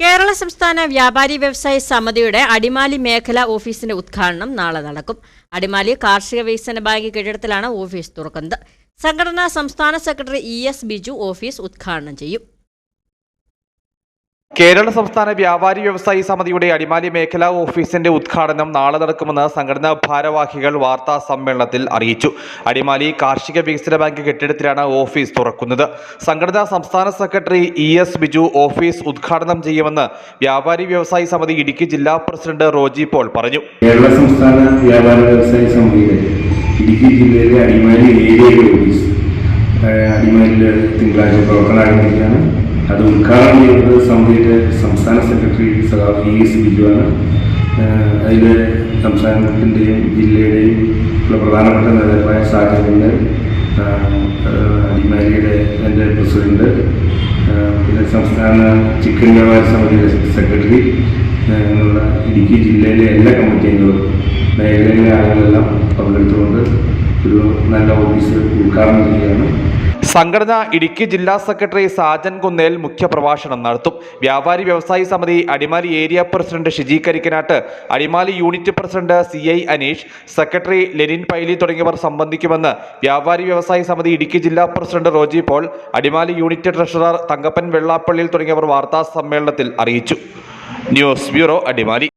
കേരള സംസ്ഥാന വ്യാപാരി വ്യവസായ സമിതിയുടെ അടിമാലി മേഖലാ ഓഫീസിന്റെ ഉദ്ഘാടനം നാളെ നടക്കും. അടിമാലി കാർഷിക വികസന ബാങ്ക് കെട്ടിടത്തിലാണ് ഓഫീസ് തുറക്കുന്നത്. സംഘടനാ സംസ്ഥാന secretary E S Biju office ഉദ്ഘാടനം ചെയ്യും. കേരള സംസ്ഥാന വ്യാപാരി വ്യവസായി സമിതിയുടെ അടിമാലി മേഖലാ ഓഫീസിന്റെ ഉദ്ഘാടനം നാളെ നടക്കുമെന്ന് സംഘടനാ ഭാരവാഹികൾ വാർത്താ സമ്മേളനത്തിൽ അറിയിച്ചു. അടിമാലി കാർഷിക വികസന ബാങ്ക് കെട്ടിടത്തിലാണ് ഓഫീസ് തുറക്കുന്നത്. സംഘടനാ സംസ്ഥാന secretary E S Biju office ഉദ്ഘാടനം ചെയ്യുമെന്ന് വ്യാപാരി വ്യവസായി സമിതി ഇടുക്കി ജില്ലാ പ്രസിഡന്റ് റോജി പോൾ പറഞ്ഞു. കേരള സംസ്ഥാന വ്യാപാര വ്യവസായി സമിതിയുടെ ഇടുക്കി ജില്ലയിലെ അടിമാലി ഏരിയയിലെ ഓഫീസ് അടിമാലിയിൽ തിങ്കളാഴ്ച പ്രവർത്തനം ആരംഭിക്കുകയാണ് അത് ഉദ്ഘാടനം ചെയ്യുന്നത് സമിതിയുടെ സംസ്ഥാന സെക്രട്ടറി സഖാവ് ഇ എസ് ബിജുവാണ് അതിൽ സംസ്ഥാനത്തിന്റെയും ജില്ലയുടെയും ഉള്ള പ്രധാനപ്പെട്ട നേതാക്കളായ സാഹചര്യങ്ങൾ അടിമാലിയുടെ എന്റെ പ്രസിഡന്റ്. പിന്നെ സംസ്ഥാന ചിക്കൻ വ്യാപാര സമിതിയുടെ സെക്രട്ടറി അങ്ങനെയുള്ള ഇടുക്കി ജില്ലയിലെ എല്ലാ കമ്മിറ്റി അംഗങ്ങളും മേഖലയിലെ ആളുകളെല്ലാം പങ്കെടുത്തുകൊണ്ട് ഒരു നല്ല ഓഫീസ് ഉദ്ഘാടനം ചെയ്യുകയാണ്. സംഘടന ഇടുക്കി ജില്ലാ സെക്രട്ടറി സാജൻ കുന്നേൽ മുഖ്യപ്രഭാഷണം നടത്തും. വ്യാപാരി വ്യവസായി സമിതി Adimali area president Shiji Karikkanattu Adimali unit president C I Aneesh secretary Lenin Paily തുടങ്ങിയവർ സംബന്ധിക്കുമെന്ന് വ്യാപാരി വ്യവസായി സമിതി ഇടുക്കി ജില്ലാ president Roji Paul Adimali unit treasurer Thankappan വെള്ളാപ്പള്ളിയിൽ തുടങ്ങിയവർ വാർത്താ സമ്മേളനത്തിൽ അറിയിച്ചു. News bureau Adimali.